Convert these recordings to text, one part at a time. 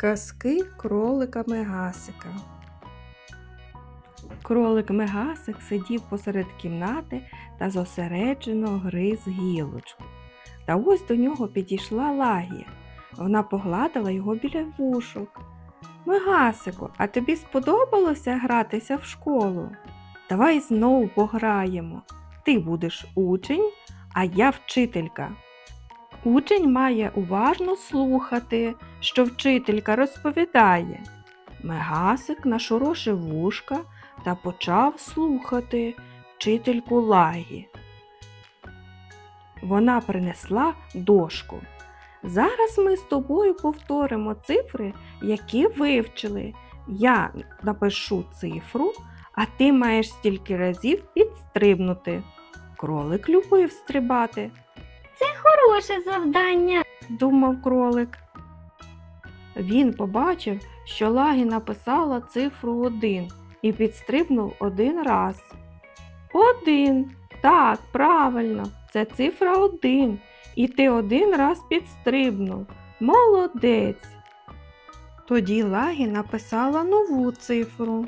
Казки кролика Мегасика. Кролик Мегасик сидів посеред кімнати та зосереджено гриз гілочку. Та ось до нього підійшла лагія. Вона погладила його біля вушок. Мегасику, а тобі сподобалося гратися в школу? Давай знову пограємо. Ти будеш учень, а я вчителька. Учень має уважно слухати, що вчителька розповідає. Мегасик нашорошив вушка та почав слухати вчительку лагі. Вона принесла дошку. Зараз ми з тобою повторимо цифри, які вивчили. Я напишу цифру, а ти маєш стільки разів підстрибнути. Кролик любив стрибати Хороше завдання. думав кролик. Він побачив, що Лагі написала цифру один і підстрибнув один раз. Один. Так, правильно, це цифра один. І ти один раз підстрибнув. Молодець. Тоді Лагі написала нову цифру.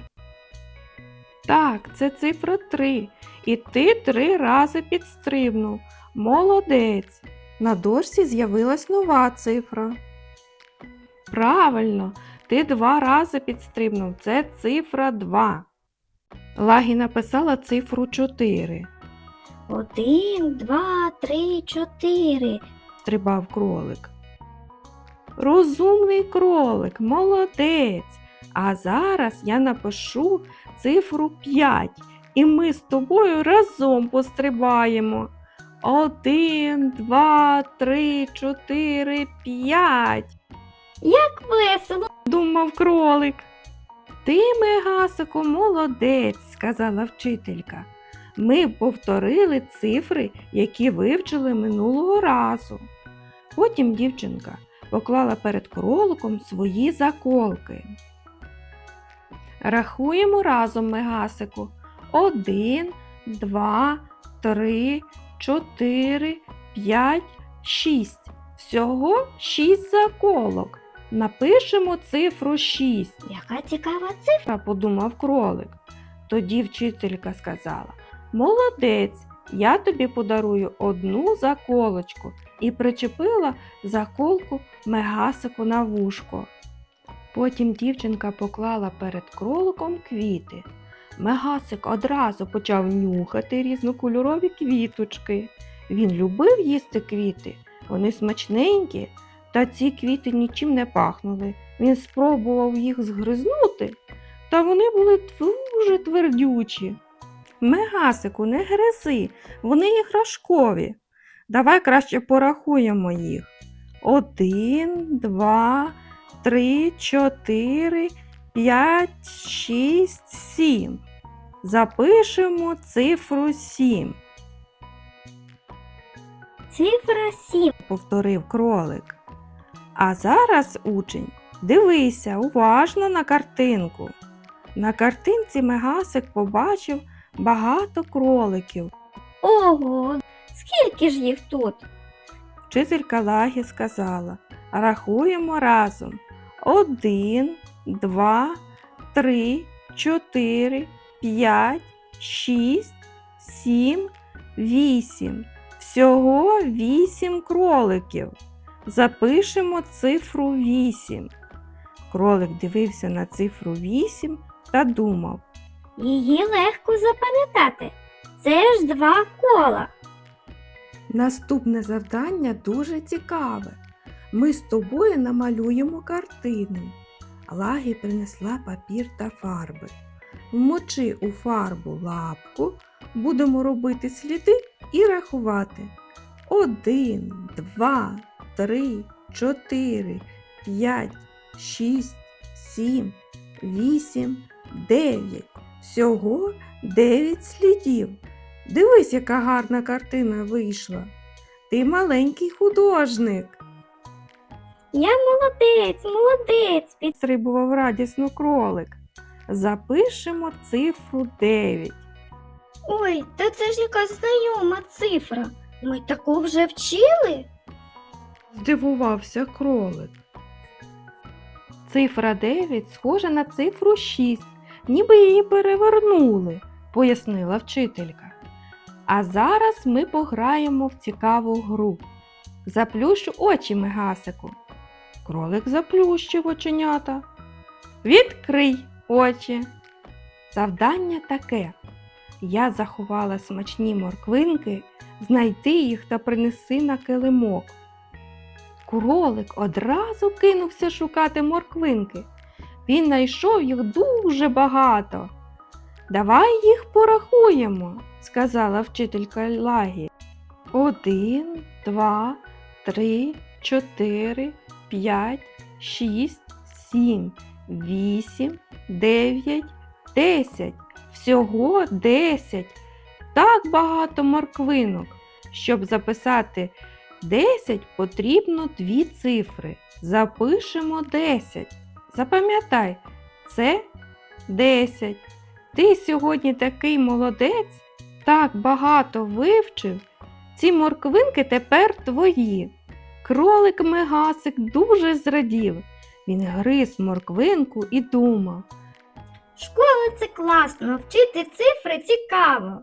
Так, це цифра три. І ти три рази підстрибнув. Молодець. На дошці з'явилась нова цифра. Правильно, ти два рази підстрибнув. Це цифра 2. Лагі написала цифру 4. Один, два, три, чотири. Стрибав кролик. Розумний кролик, молодець. А зараз я напишу цифру 5, і ми з тобою разом пострибаємо. Один, два, три, чотири, п'ять. Як весело. думав кролик. Ти, Мегасику, молодець, сказала вчителька. Ми повторили цифри, які вивчили минулого разу. Потім дівчинка поклала перед кроликом свої заколки. Рахуємо разом, Мегасику. Один, два, три, чотири, п'ять, шість. Всього шість заколок. Напишемо цифру 6, Яка цікава цифра. подумав кролик. Тоді вчителька сказала: Молодець, я тобі подарую одну заколочку і причепила заколку мегасику на вушко. Потім дівчинка поклала перед кроликом квіти. Мегасик одразу почав нюхати різнокольорові квіточки. Він любив їсти квіти, вони смачненькі, та ці квіти нічим не пахнули. Він спробував їх згризнути, та вони були дуже твердючі. Мегасику, не гризи, вони іграшкові. Давай краще порахуємо їх. Один, два, три, чотири, п'ять, шість, сім. Запишемо цифру сім, Цифра сім. повторив кролик. А зараз, учень, дивися уважно на картинку. На картинці Мегасик побачив багато кроликів. Ого, скільки ж їх тут? Вчителька Лагі сказала: рахуємо разом. Один, два, три, чотири, п'ять, шість, сім, вісім. Всього вісім кроликів. Запишемо цифру вісім. Кролик дивився на цифру вісім та думав. Її легко запам'ятати. Це ж два кола. Наступне завдання дуже цікаве. Ми з тобою намалюємо картину. Лагі принесла папір та фарби. Вмочи у фарбу лапку, будемо робити сліди і рахувати. Один, два, три, чотири, п'ять, шість, сім, вісім, дев'ять. Всього дев'ять слідів. Дивись, яка гарна картина вийшла. Ти маленький художник, Я молодець, молодець. Під... підстрибував радісно кролик. Запишемо цифру 9. Ой, та це ж якась знайома цифра. Ми таку вже вчили? Здивувався кролик. Цифра 9 схожа на цифру 6, ніби її перевернули, пояснила вчителька. А зараз ми пограємо в цікаву гру. Заплющу очі Мегасику. Кролик заплющив оченята. Відкрий очі. Завдання таке. Я заховала смачні морквинки, знайти їх та принеси на килимок. Кролик одразу кинувся шукати морквинки. Він знайшов їх дуже багато. Давай їх порахуємо, сказала вчителька Лагі. Один, два, три, чотири, п'ять, шість, сім, вісім, дев'ять, десять. Всього десять. Так багато морквинок. Щоб записати 10 потрібно дві цифри. Запишемо 10. Запам'ятай, це 10. Ти сьогодні такий молодець, так багато вивчив. Ці морквинки тепер твої. Кролик Мегасик дуже зрадів. Він гриз морквинку і думав. Школа це класно, вчити цифри цікаво.